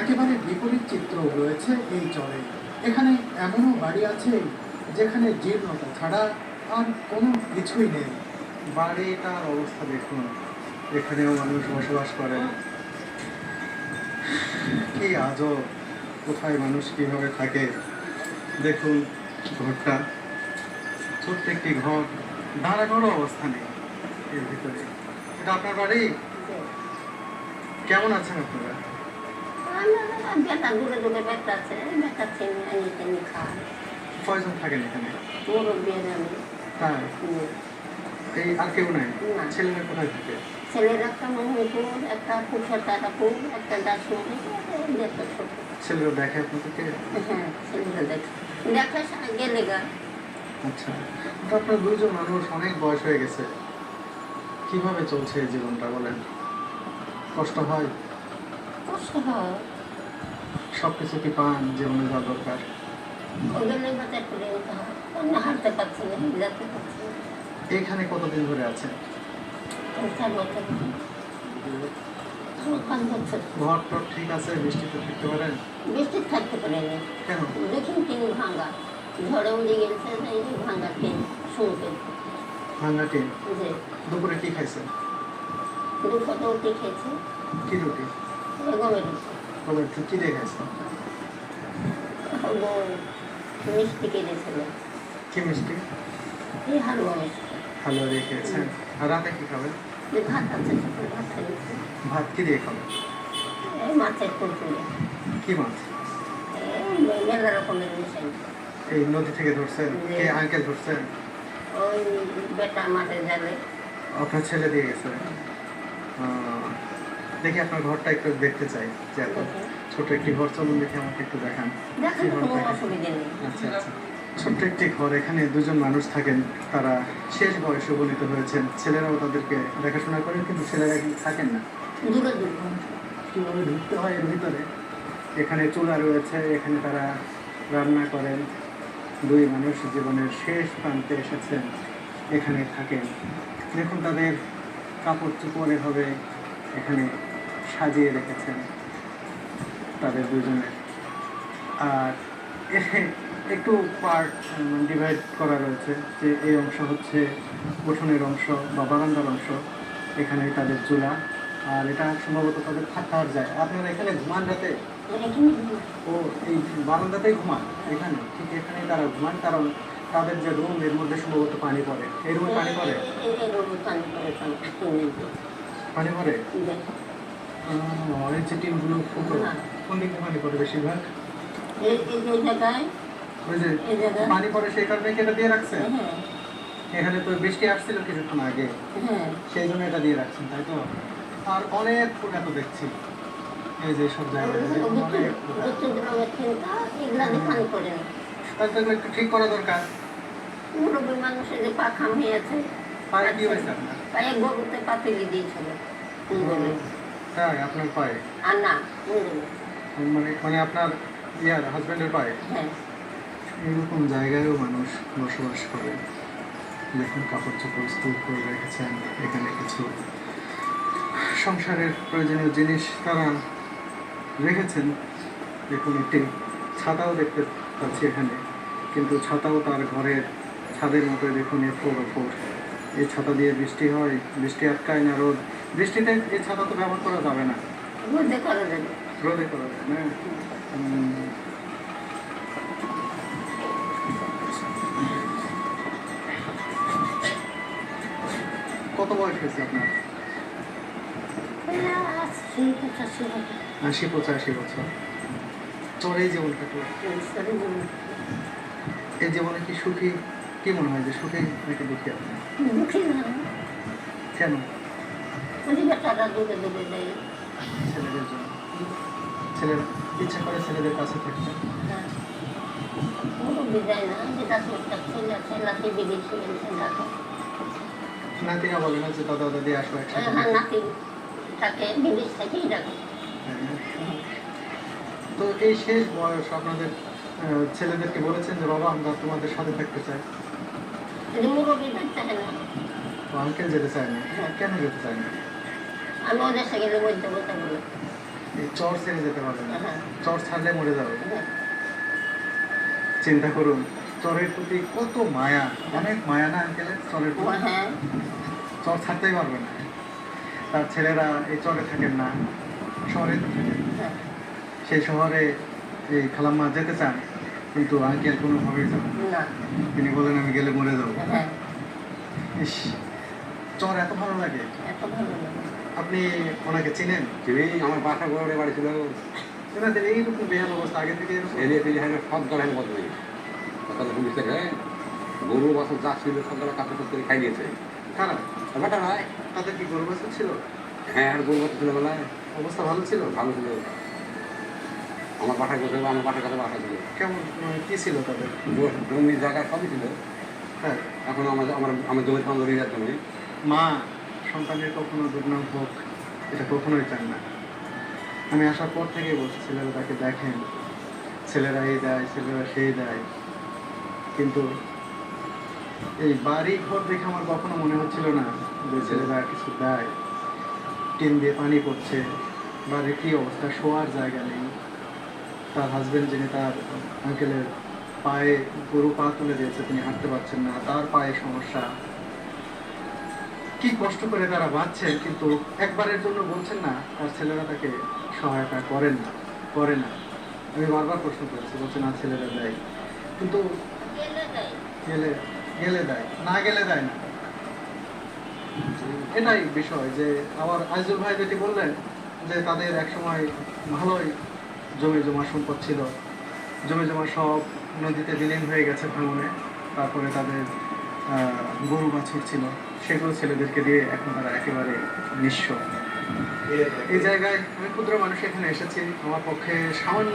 একেবারে বিপরীত চিত্র রয়েছে এই চরে। এখানে এমনও বাড়ি আছে যেখানে জীর্ণতা ছাড়া আর কোনো কিছুই নেই। বাড়িটার অবস্থা দেখুন। এখানেও মানুষ বসবাস করে। কি আজব! কোথায় মানুষ কীভাবে থাকে? দেখুন ঘরটা। ছোট্ট একটি ঘর। দাঁড়ানোরও অবস্থা নেই এর ভিতরে। এটা আপনার বাড়ি? কেমন আছেন আপনারা? বেটা দূরে দূরে বেটা আছে বেটা চিনি আনি চিনি খায় কয়জন থাকেন এখানে? মুরব্বীর আমি তাই এই আর কেউ নাই? না। ছেলেমেয়ে কোথায় থাকে? ছেলের একটা মহিপুর একটা তারাপুর একটা দেখো ছোট। ছেলেরা দেখে আপনাদেরকে? হ্যাঁ ছেলেরা দেখে। দেখে সা- গেলে গা। আচ্ছা। আপনার দুইজন মানুষ অনেক বয়স হয়ে গেছে। কীভাবে চলছে জীবনটা বলেন? কষ্ট হয়? কষ্ট হয়। সব কিছু কি পান জীবনে যা দরকার? ওগুলো বাজার করে নিতে অন্য হাঁটতে পারছি না যেতে পারছি না। এইখানে কতদিন ধরে আছেন? বছর। ঘর টর ঠিক আছে? বৃষ্টিতে থাকতে পারেন বৃষ্টি থাকতে পারেনি কেন? দেখুন টিন ভাঙা। ঝড়ে উড়ে গেছে ভাঙা টিন শুনতে ভাঙ্গা টিন দুপুরে কি খাইছেন? দুপুরে উঠে খেয়েছে। কি রুটি? গমের রুটি। তবে একটু কি দিয়ে খাইছেন বউ মিষ্টি কেটেছিল। কি মিষ্টি? এই হালুয়া হালুয়া দিয়ে খেয়েছেন আর রাতে কি খাবেন? ভাত আছে ভাত খেয়েছে ভাত কি দিয়ে খাবেন? এই মাছের কুলকুলে কি মাছ? এই মেলা রকমের মিশাই এই নদী থেকে ধরছেন? কে আঙ্কেল ধরছেন? ওই বেটা মাঠে যাবে আপনার ছেলে দিয়ে গেছে। দেখি আপনার ঘরটা একটু দেখতে চাই যে এত ছোট একটি ঘর চলুন দেখে আমাকে একটু দেখান। আচ্ছা আচ্ছা। ছোট্ট একটি ঘর এখানে দুজন মানুষ থাকেন তারা শেষ বয়সে উপনীত হয়েছেন। ছেলেরাও তাদেরকে দেখাশোনা করেন কিন্তু ছেলেরা কিন্তু থাকেন না। কীভাবে ঢুকতে হয় এর ভিতরে? এখানে চুলা রয়েছে এখানে তারা রান্না করেন। দুই মানুষ জীবনের শেষ প্রান্তে এসেছেন এখানে থাকেন। দেখুন তাদের কাপড় চোপড় এভাবে এখানে সাজিয়ে রেখেছেন তাদের দুজনের। আর একটু পার্ট ডিভাইড করা রয়েছে যে এই অংশ হচ্ছে উঠোনের অংশ বা বারান্দার অংশ এখানে তাদের চুলা। আর এটা সম্ভবত তাদের থাকার যায় আপনারা এখানে ঘুমান রাতে? ও এই বারান্দাতেই ঘুমান? এখানে? ঠিক এখানে তারা ঘুমান কারণ তাদের যে রুম এর মধ্যে সম্ভবত পানি পড়ে। এই রুমে পানি পড়ে? পানি পড়ে এই যে টিমগুলো ফুটো হ্যাঁ। কোন দিকে পানি পড়ে বেশিরভাগ? এই এই জায়গায়? ওই যে পানি পড়ে সেই কারণে কি এটা দিয়ে রাখছে হ্যাঁ। এখানে তো বৃষ্টি আসছিল কিছুক্ষণ আগে। হ্যাঁ। সেই জন্য এটা দিয়ে রাখছেন তাই তো? আর অনেক ফুটা তো দেখছি। এই যে সব জায়গায় তাই তো একটু ঠিক করা দরকার। মুরব্বী মানুষের যে পাখাম হয়েছে পায়ে কি হয়েছে আপনার? পায়ে গরুতে পাতিলি দিয়েছিল। তাই আপনার পায়ে। আর না মানে মানে আপনার ইয়ার হাজব্যান্ডের পায়ে? হ্যাঁ। এরকম জায়গায়ও মানুষ বসবাস করে। দেখুন কাপড় চোপড় স্তূপ করে রেখেছেন এখানে কিছু সংসারের প্রয়োজনীয় জিনিস তারা রেখেছেন। দেখুন একটি ছাতাও দেখতে পাচ্ছি এখানে। কিন্তু ছাতাও তার ঘরের ছাদের মতো দেখুন এ ফোর ফোর। এই ছাতা দিয়ে বৃষ্টি হয় বৃষ্টি আটকায় না রোদ। বৃষ্টিতে এই ছাতা তো ব্যবহার করা যাবে না। বুঝতে করা যাবে। রোদে করা উম, কত বয়স হয়েছে আপনার? আশি পঁচাশি বছর। তোর এই জীবন কাটলো সরি বলুন এই জীবনে কি সুখী? কি মনে হয় যে সুখী নাকি দুঃখী আপনি দুঃখী কেন? ছেলেদের জন্য ইচ্ছা করে ছেলেদের কাছে থাকতে। হ্যাঁ নাতিরা বলে না যে দাদা দাদি আসো একসাথে। হ্যাঁ নাতি তাকে বিদেশ থেকেই ডাকে হ্যাঁ। তো এই শেষ বয়স আপনাদের ছেলেদেরকে বলেছেন যে বাবা আমরা তোমাদের সাথে থাকতে চাই। হয় আঙ্কেল যেতে চায় না। কেন যেতে চায় না? আমি ওদের চর ছেড়ে যেতে পারবে না। হ্যাঁ। চর ছাড়লে মরে যাবে। চিন্তা করুন চরের প্রতি কত মায়া অনেক মায়া না আঙ্কেলের চরের প্রতি? হ্যাঁ। চর ছাড়তেই পারবে না। তার ছেলেরা এই চরে থাকেন না শহরে থাকেন। হ্যাঁ। সেই শহরে এই খালাম্মা যেতে চান কিন্তু আঙ্কেল কোনোভাবেই যাবেন। না। তিনি বলেন আমি গেলে মরে যাব। ইস চর এত ভালো লাগে। এত ভালো লাগে। আপনি ওনাকে চিনেন? চিনি আমার বাসা করে বাড়ি ছিল। ওনাদের এইরকম বেহাল অবস্থা আগে থেকে এরকম? এরিয়া থেকে হ্যাঁ সব দল হ্যাঁ বদলে সকালে পুলিশ থেকে গরু বাসন যা ছিল সব দল কাপড় করে খাই দিয়েছে খারাপ? আর নয় তাদের কি গরু বাছুর ছিল? হ্যাঁ আর গরু বাসন ছিল বেলায় অবস্থা ভালো ছিল? ভালো ছিল। আমার বাসায় বসে আমার বাসার কাছে বাসা ছিল কেমন মানে কি ছিল তাদের? জ- জমি জায়গা সবই ছিল। হ্যাঁ। এখন আমার আমার আমার জমি পান জমি। মা? সন্তানের কখনো দুর্নাম হোক, এটা কখনোই চান না। আমি আসার পর থেকেই বলছি, ছেলেরা তাকে দেখেন। ছেলেরা এই দেয়, ছেলেরা সেই দেয়। কিন্তু এই বাড়ি ঘর দেখে আমার কখনো মনে হচ্ছিল না যে ছেলেরা কিছু দেয়। টিন দিয়ে পানি পড়ছে, বাড়ির কী অবস্থা, শোয়ার জায়গা নেই। তার হাজবেন্ড যিনি, তার আঙ্কেলের পায়ে গরু পা তুলে দিয়েছে, তিনি হাঁটতে পারছেন না। তার পায়ে সমস্যা। কি কষ্ট করে তারা বাঁচছেন কিন্তু একবারের জন্য বলছেন না তার ছেলেরা তাকে সহায়তা করেন না করে না। আমি বারবার প্রশ্ন করেছি বলছে না ছেলেরা দেয়? কিন্তু গেলে গেলে দেয় না গেলে দেয় না। এটাই বিষয় যে আমার আইজুল ভাই যেটি বললেন যে তাদের একসময় ভালোই জমি জমা সম্পদ ছিল। জমি জমা সব নদীতে বিলীন হয়ে গেছে ভাঙনে তারপরে তাদের আহ, গরু বাছুর ছিল। সেগুলো ছেলেদেরকে দিয়ে এখন তারা একেবারে নিঃস্ব। এই জায়গায় আমি ক্ষুদ্র মানুষ এখানে এসেছি। আমার পক্ষে সামান্য